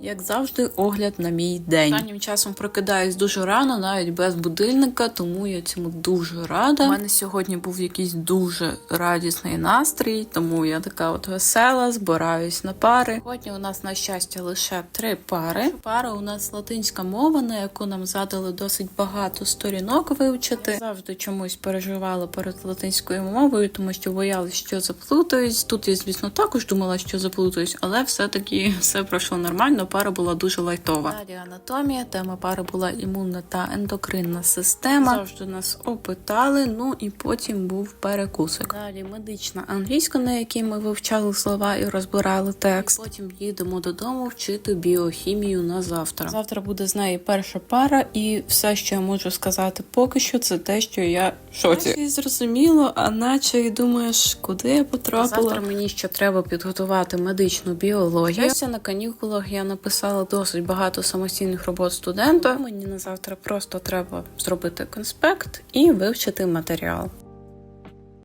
Як завжди, огляд на мій день. Останнім часом прокидаюсь дуже рано, навіть без будильника, тому я цьому дуже рада. У мене сьогодні був якийсь дуже радісний настрій, тому я така от весела, збираюсь на пари. Сьогодні у нас, на щастя, лише три пари. Пара у нас латинська мова, на яку нам задали досить багато сторінок вивчити. Я завжди чомусь переживала перед латинською мовою, тому що боялась, що заплутаюсь. Тут я, звісно, також думала, що заплутаюсь, але все-таки все пройшло нормально. Пара була дуже лайтова. Далі анатомія, тема пари була імунна та ендокринна система. Завжди нас опитали. Ну і потім був перекусик. Далі медична англійська, на якій ми вивчали слова і розбирали текст. Потім їдемо додому вчити біохімію на завтра. Завтра буде з неї перша пара, і все, що я можу сказати поки що, це те, що я в шоці. І зрозуміло, а наче і думаєш, куди я потрапила. Завтра мені ще треба підготувати медичну біологію. Щастя, на канікулах я написала досить багато самостійних робот студента. Мені на завтра просто треба зробити конспект і вивчити матеріал.